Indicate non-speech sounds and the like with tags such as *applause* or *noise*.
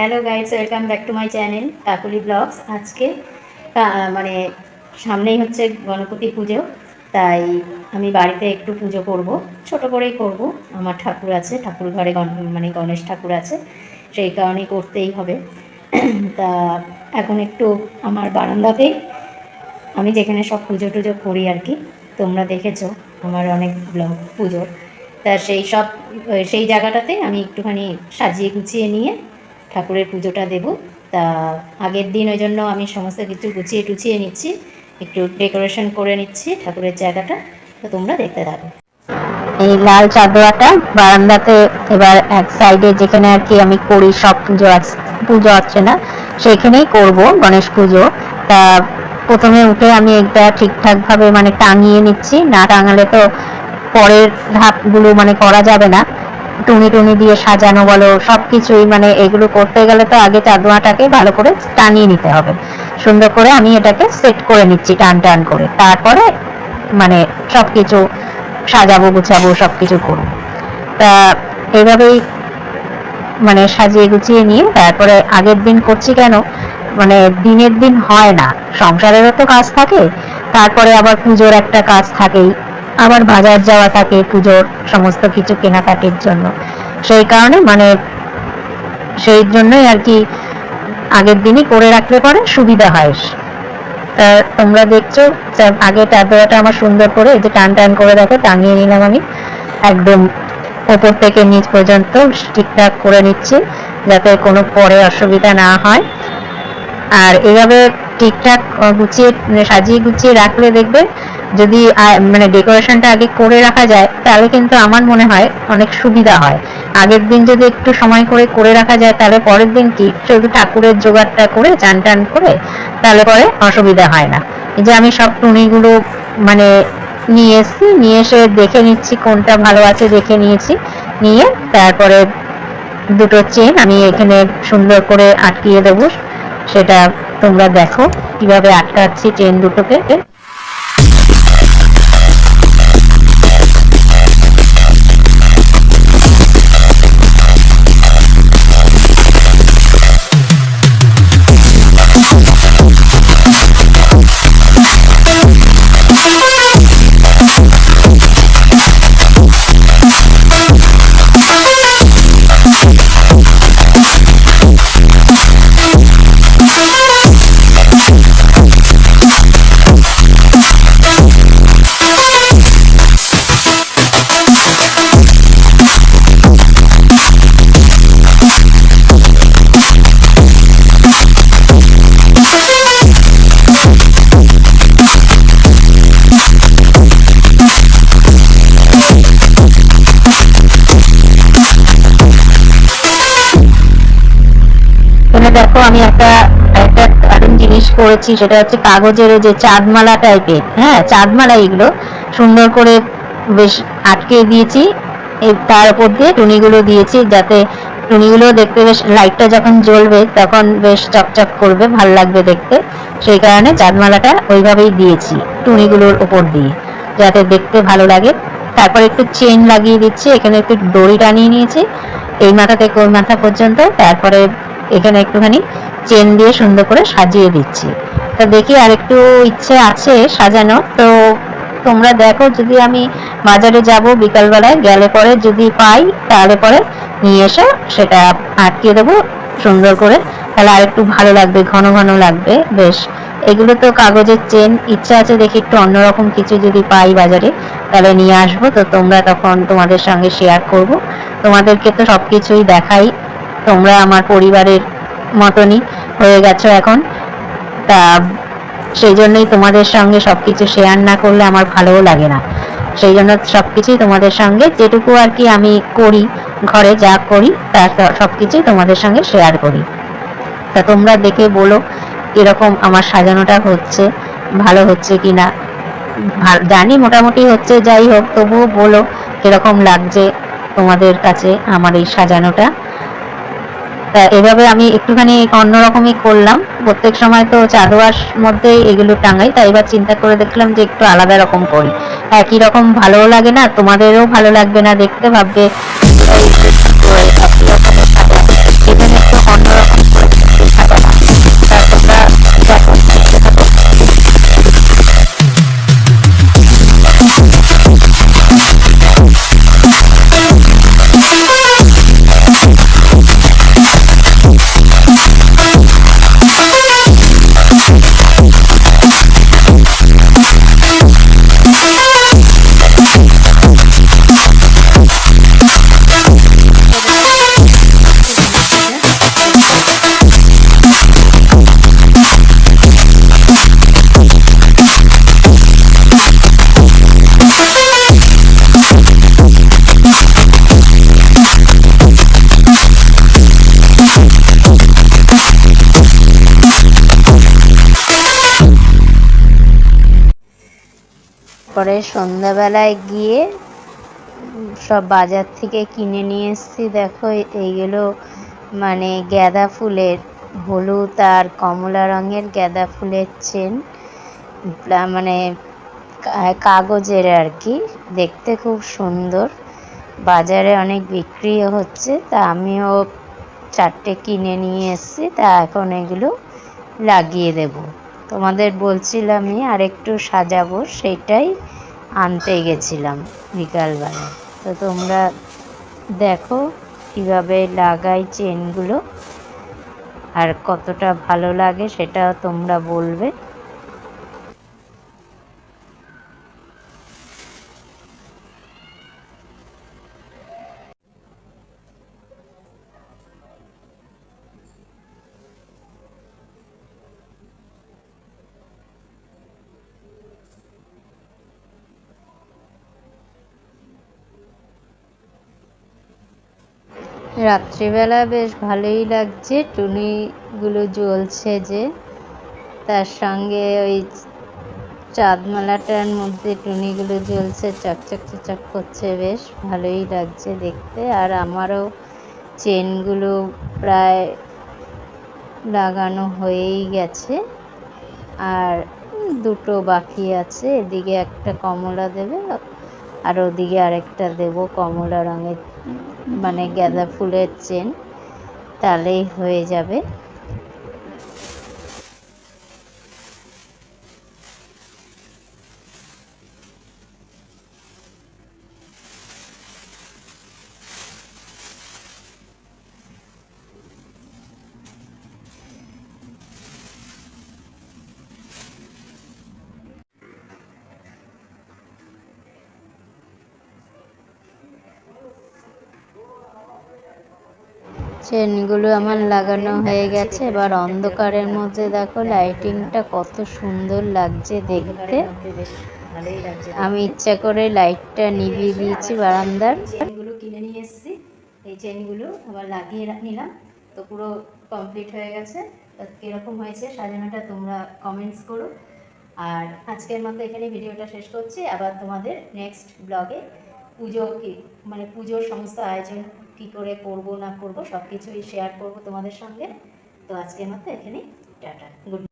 Hello guys welcome back to my channel Kakuli blogs আজকে মানে সামনেই হচ্ছে গণপতি পুজো, তাই আমি বাড়িতে একটু পুজো করব। ছোট করেই করব, আমার ঠাকুর আছে, ঠাকুর ঘরে মানে গণেশ ঠাকুর আছে, সেই কারণেই করতেই হবে। *clears throat* তা, এখন একটু আমার বারান্দাতেই আমি যেখানে সব পুজো টুজো করি আর কি, তোমরা দেখেছ আমার অনেক ব্লগ পুজোর। তা সেই সব, সেই জায়গাটাতে আমি একটুখানি সাজিয়ে গুছিয়ে নিয়ে ঠাকুরের পুজোটা দেব। তা আগের দিন ওই জন্য আমি সমস্ত কিছু গুছিয়ে টুছিয়ে নিচ্ছি, একটু ডেকোরেশন করে নিচ্ছি ঠাকুরের জায়গাটা। তো তোমরা দেখতে থাকো। এই লাল চাদরাটা বারান্দাতে এবার এক সাইডে যেখানে আর কি আমি করি, সব পুজো পুজো আছে না সেখানেই করব গণেশ পুজো। তা প্রথমে উঠে আমি এটা ঠিকঠাক ভাবে মানে টাঙিয়ে নিচ্ছি। না টাঙালে তো পরের ধাপগুলো মানে করা যাবে না। টুনি টুনি দিয়ে সাজানো বলো সব কিছুই মানে এগুলো করতে গেলে তো আগে চাদরাটাকে ভালো করে টানিয়ে নিতে হবে। সুন্দর করে আমি এটাকে সেট করে নিচ্ছি টান টান করে। তারপরে মানে সবকিছু সাজাবো, গুছাবো, সবকিছু করব। তা এভাবেই মানে সাজিয়ে গুছিয়ে নিয়ে তারপরে আগের দিন করছি কেন? মানে দিনের দিন হয় না। সংসারেরও তো কাজ থাকে, তারপরে আবার পুজোর একটা কাজ থাকেই। আবার বাজার যাওয়া থাকে পুজোর সমস্ত কিছু কেনাকাটির জন্য। সেই কারণে মানে সেই জন্যই আর কি আগের দিনই করে রাখলে পরে সুবিধা হয়। তোমরা দেখছ আগে চাদরটা আমার সুন্দর করে এই যে টান টান করে দেখো, টাঙিয়ে নিলাম আমি। একদম ওপর থেকে নিচ পর্যন্ত ঠিকঠাক করে নিচ্ছি, যাতে কোনো পরে অসুবিধা না হয়। আর এভাবে ঠিকঠাক গুছিয়ে মানে সাজিয়ে গুছিয়ে রাখলে দেখবে যদি মানে ডেকোরেশনটা আগে করে রাখা যায়, তাহলে কিন্তু আমার মনে হয় অনেক সুবিধা হয়। আগের দিন যদি একটু সময় করে করে রাখা যায়, তাহলে পরের দিন কি? শুধু ঠাকুরের জোগাড়টা করে, চান টান করে, তাহলে পরে অসুবিধা হয় না। এই যে আমি সব টুনিগুলো মানে নিয়ে এসেছি, নিয়ে এসে দেখে নিচ্ছি কোনটা ভালো আছে, দেখে নিয়েছি, নিয়ে তারপরে দুটো চেন আমি এখানে সুন্দর করে আটকিয়ে দেবো। সেটা তোমরা দেখো। কীভাবে আটকাচ্ছি চেন দুটোকে। দেখো, আমি একটা একটা জিনিস করেছি, সেটা হচ্ছে কাগজের যে চাঁদমালা টাইপের হ্যাঁ? চাঁদমালা এগুলো সুন্দর করে বেশ আটকে দিয়েছি তার উপর দিয়ে টুনিগুলো দিয়েছি, যাতে টুনিগুলো দেখতে বেশ লাইটটা যখন জ্বলবে, তখন বেশ চকচক করবে, ভালো লাগবে দেখতে। সেই কারণে চাঁদমালাটা ওইভাবেই দিয়েছি, টুনিগুলোর উপর দিয়ে, যাতে দেখতে ভালো লাগে। তারপর একটু চেন লাগিয়ে দিচ্ছি, এখানে একটু দড়ি টানিয়ে নিয়েছি, এই মাথা থেকে ওই মাথা পর্যন্ত, তারপরে এখানে একটুখানি চেন দিয়ে সুন্দর করে সাজিয়ে দিচ্ছি। তা দেখি আর একটু ইচ্ছে আছে সাজানো। তো তোমরা দেখো যদি আমি বাজারে যাব বিকালবেলায়, গেলে পরে যদি পাই, তাহলে পরে নিয়ে এসে, সেটা আটকে দেবো সুন্দর করে। তাহলে আর একটু ভালো লাগবে, ঘন ঘন লাগবে, বেশ। এগুলো তো কাগজের চেন, ইচ্ছা আছে দেখি একটু অন্যরকম কিছু যদি পাই বাজারে, তাহলে নিয়ে আসব। তো তোমরা তখন তোমাদের সঙ্গে শেয়ার করব। তোমাদেরকে তো সবকিছুই দেখাই। তোমরা আমার পরিবারের মতনই হয়ে গেছো এখন। তা সেই জন্যই তোমাদের সঙ্গে সবকিছু শেয়ার না করলে আমার ভালোও লাগে না। সেই জন্য সবকিছুই তোমাদের সঙ্গে যেটুকু আর কি আমি করি, ঘরে যা করি, তা স- সবকিছুই তোমাদের সঙ্গে শেয়ার করি। তা তোমরা দেখে বলো এরকম আমার সাজানোটা হচ্ছে, ভালো হচ্ছে কিনা। ভা- জানি মোটামুটি হচ্ছে, যাই হোক, তবুও বলো কীরকম লাগছে তোমাদের কাছে আমার এই সাজানোটা। তা এভাবে আমি একটুখানি অন্যরকমই করলাম। প্রত্যেক সময় তো চাদোয়ার মধ্যে এগুলো টাঙাই, তাই এবার চিন্তা করে দেখলাম যে একটু আলাদা রকম করি। একই রকম ভালোও লাগে না, তোমাদেরও ভালো লাগবে না দেখতে, ভাববে তারপরে সন্ধ্যাবেলায় গিয়ে সব বাজার থেকে কিনে নিয়ে এসেছি। দেখো, এইগুলো মানে গাঁদা ফুলের, হলুদ আর কমলা রঙের গাঁদা ফুলের চেন মানে কাগজের আর কি। দেখতে খুব সুন্দর। বাজারে অনেক বিক্রিও হচ্ছে, তা আমিও চারটে কিনে নিয়ে এসেছি, তা এখন এগুলো লাগিয়ে দেব। তোমাদের বলছিলামই আর একটু সাজাবো সেটাই আনতে গেছিলাম বিকালবেলা। তো তোমরা দেখো কীভাবে লাগাই চেনগুলো আর কতটা ভালো লাগে সেটা তোমরা বলবে। রাত্রিবেলা বেশ ভালোই লাগছে। টুনিগুলো জ্বলছে যে। তার সঙ্গে ওই চাঁদমালাটার মধ্যে টুনিগুলো জ্বলছে, চকচক চকচক করছে। বেশ ভালোই লাগছে দেখতে। আর আমারও চেনগুলো প্রায় লাগানো হয়েই গেছে। আর দুটো বাকি আছে। এদিকে একটা কমলা দেবে, আর ওদিকে আরেকটা দেব কমলা রঙের মানে গাঁদা ফুলের চেন তাহলেই হয়ে যাবে। চেনগুলো আমার লাগানো হয়ে গেছে। এবার অন্ধকারের মধ্যে দেখো লাইটিংটা কত সুন্দর লাগছে দেখতে। আমি ইচ্ছা করে লাইটটা নিভিয়ে দিয়েছি বারান্দার। চেনগুলো কিনে নিয়ে এসেছি। এই চেনগুলো আবার লাগিয়ে নিলাম। তো পুরো কমপ্লিট হয়ে গেছে। কীরকম হয়েছে সাজানোটা তোমরা কমেন্টস করো। আর আজকের মতো এখানে ভিডিওটা শেষ করছি। আবার তোমাদের নেক্সট ব্লগে পুজো কি মানে পুজোর সমস্ত আয়োজন কি করে করব, না করব, সবকিছুই শেয়ার করব তোমাদের সঙ্গে। তো আজকের মতো এখানেই, টাটা। গুড